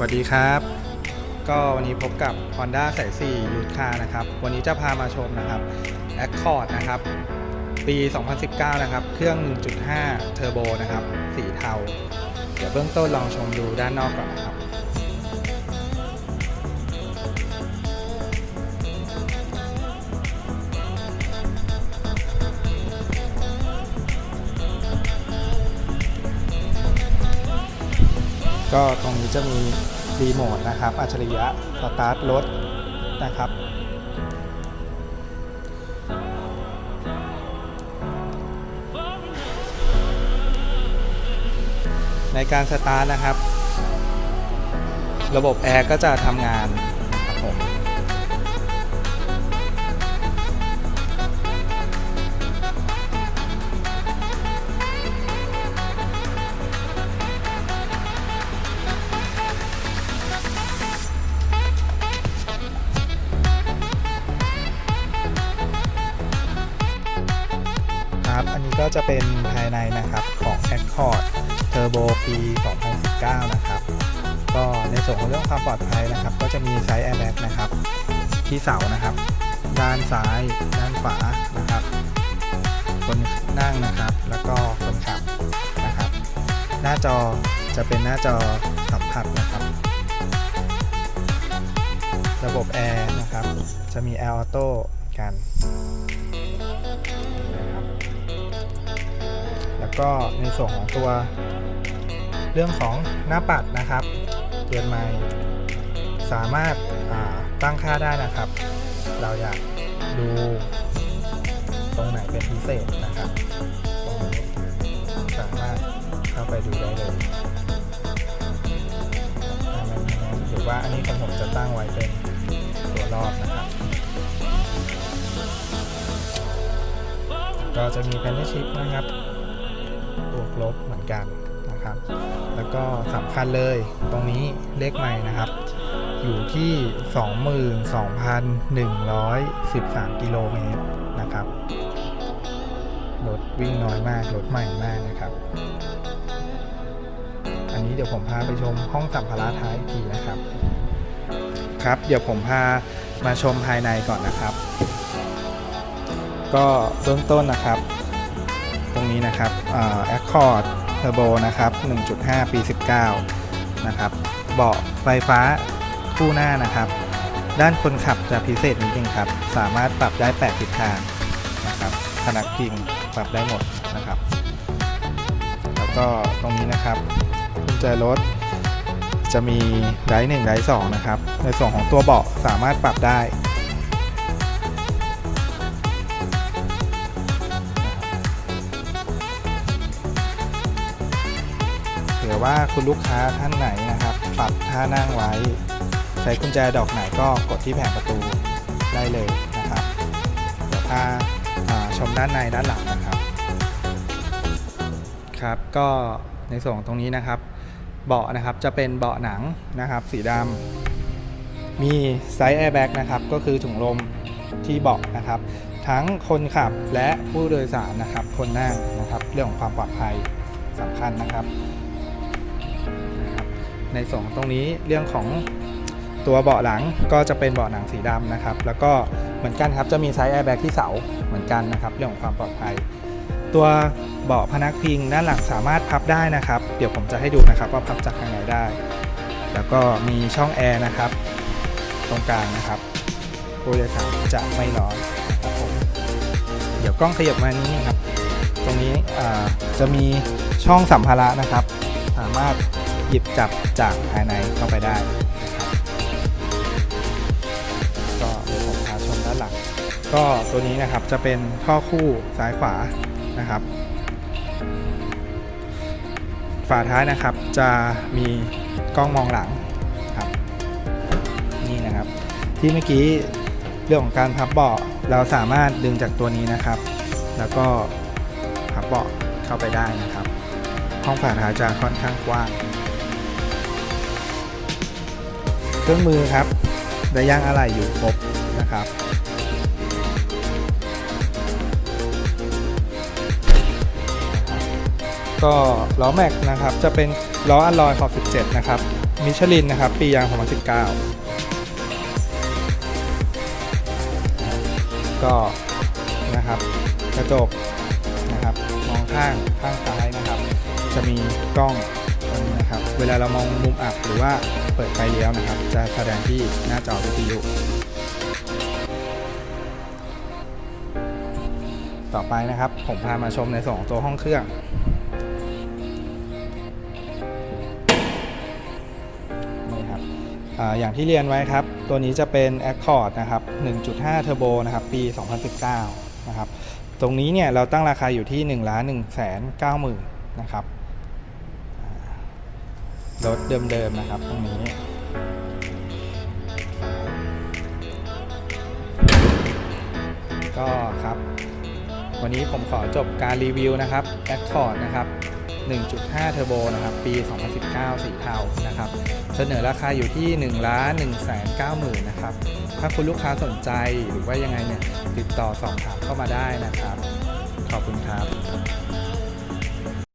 สวัสดีครับ ก็วันนี้พบกับ Honda สาย4ยูทคานะครับ วันนี้จะพามาชมนะครับ Accord นะครับ ปี 2019 นะครับ เครื่อง 1.5 เทอร์โบนะครับ สีเทา เดี๋ยวเบื้องต้นลองชมดูด้านนอกก่อนนะครับ ก็ตรงนี้จะมีรีโมทนะครับ อัจฉริยะสตาร์ทรถนะครับ ในการสตาร์ทนะครับ ระบบแอร์ก็จะทำงานนะครับผม อันนี้ก็จะเป็นภายในนะครับของ Accord Turbo ปี 2019 นะครับ ก็ในส่วนของเรื่องความปลอดภัยนะครับ ก็จะมีไซส์ airbag นะครับ ที่เสานะครับ ด้านซ้าย ด้านขวานะครับ คนนั่งนะครับ แล้วก็คนขับนะครับ หน้าจอจะเป็นหน้าจอสัมผัสนะครับ ระบบแอร์นะครับ จะมีแอร์ออโต้กัน ก็ในส่วนของตัวเรื่องของหน้าปัดนะครับเตือนไม้สามารถาตั้งค่าได้นะครับ เราอยากดูตรงไหนเป็นพิเศษนะครับตรงนี้สามารถเข้าไปดูได้เลยถ้าไม่มีนั้นหรือว่าอันนี้ของผมจะตั้งไว้เป็นตัวรอบนะครับ ก็จะมี p e n ชิ p นะครับ บวกลบเหมือนกันนะครับ แล้วก็สำคัญเลยตรงนี้เลขใหม่นะครับ อยู่ที่ 22,113 กิโลเมตรนะครับรถวิ่งน้อยมากรถใหม่มากนะครับ อันนี้เดี๋ยวผมพาไปชมห้องสัมภาระท้ายทีนะครับ ครับเดี๋ยวผมพามาชมภายในก่อนนะครับ ก็เบื้องต้นนะครับ รงนี้นะครับแอคคอร์ดเทอร์โบนะครับ 1.5 ปี 19 นะครับ เบาะไฟฟ้าคู่หน้านะครับ ด้านคนขับจะพิเศษนิดนึงครับ สามารถปรับได้ 8 ทิศทางนะครับพนักพิงปรับได้หมดนะครับ แล้วก็ตรงนี้นะครับกุญแจรถจะมีไดร์หนึ่งไดร์สองนะครับ ในส่วนของตัวเบาะสามารถปรับได้ ว่าคุณลูกค้าท่านไหนนะครับ ปรับท่านั่งไว้ ใช้กุญแจดอกไหนก็กดที่แผงประตูได้เลยนะครับเดี๋ยวพาอ่าชมด้านในด้านหลังนะครับ ครับก็ในส่วนของตรงนี้นะครับ เบาะนะครับจะเป็นเบาะหนังนะครับ สีดำมีไซส์แอร์แบ็กนะครับก็คือถุงลมที่เบาะนะครับ ทั้งคนขับและผู้โดยสารนะครับ คนนั่งนะครับ เรื่องของความปลอดภัยสำคัญนะครับ ในส่วนของตรงนี้เรื่องของตัวเบาะหลังก็จะเป็นเบาะหนังสีดำนะครับ แล้วก็เหมือนกันครับจะมีไซส์แอร์แบ็กที่เสาเหมือนกันนะครับ เรื่องของความปลอดภัย ตัวเบาะพนักพิงด้านหลังสามารถพับได้นะครับ เดี๋ยวผมจะให้ดูนะครับว่าพับจากข้างในได้ แล้วก็มีช่องแอร์นะครับ ตรงกลางนะครับผู้โดยสารจะไม่ร้อนนะครับผมเดี๋ยวกล้องขยับมานี้ครับ ตรงนี้จะมีช่องสัมภาระนะครับ สามารถ หยิบจับจากภายในเข้าไปได้ครับก็เดี๋ยวผมพาชมด้านหลัง ก็ตัวนี้นะครับจะเป็นท่อคู่ซ้ายขวานะครับ ฝาท้ายนะครับจะมีกล้องมองหลังครับนี่นะครับ ที่เมื่อกี้เรื่องของการพับเบาะเราสามารถดึงจากตัวนี้นะครับ แล้วก็พับเบาะเข้าไปได้นะครับ ห้องฝาท้ายจะค่อนข้างกว้าง เครื่องมือครับได้ย่างอะไหล่อยู่ครบนะครับ ก็ล้อแม็กนะครับจะเป็นล้ออัลลอยขอบ17 นะครับ มิชลินนะครับ ปียาง2019 ก็นะครับกระจกนะครับมองข้างข้างซ้ายนะครับ จะมีกล้อง เวลาเรามองมุมอับหรือว่าเปิดไฟเลี้ยวนะครับ จะแสดงที่หน้าจอวิทยุต่อไปนะครับ ผมพามาชมในส่วนของตัวห้องเครื่อง นี่ครับออย่างที่เรียนไว้ครับ ตัวนี้จะเป็น Accord นะครับ 1.5 Turbo นะครับ ปี 2019 นะครับ ตรงนี้เนี่ยเราตั้งราคาอยู่ที่ 1 1 9 0 0 0 0 นะครับ รถเดิมๆนะครับตรงนี้ก็ครับ วันนี้ผมขอจบการรีวิวนะครับ Accord นะครับ 1.5 Turbo นะครับ ปี 2019 สีเทานะครับ เสนอราคาอยู่ที่ 1 1 9 0 0 0 0นะครับ ถ้าคุณลูกค้าสนใจหรือว่ายังไงเนี่ย ติดต่อสอบถามเข้ามาได้นะครับ ขอบคุณครับ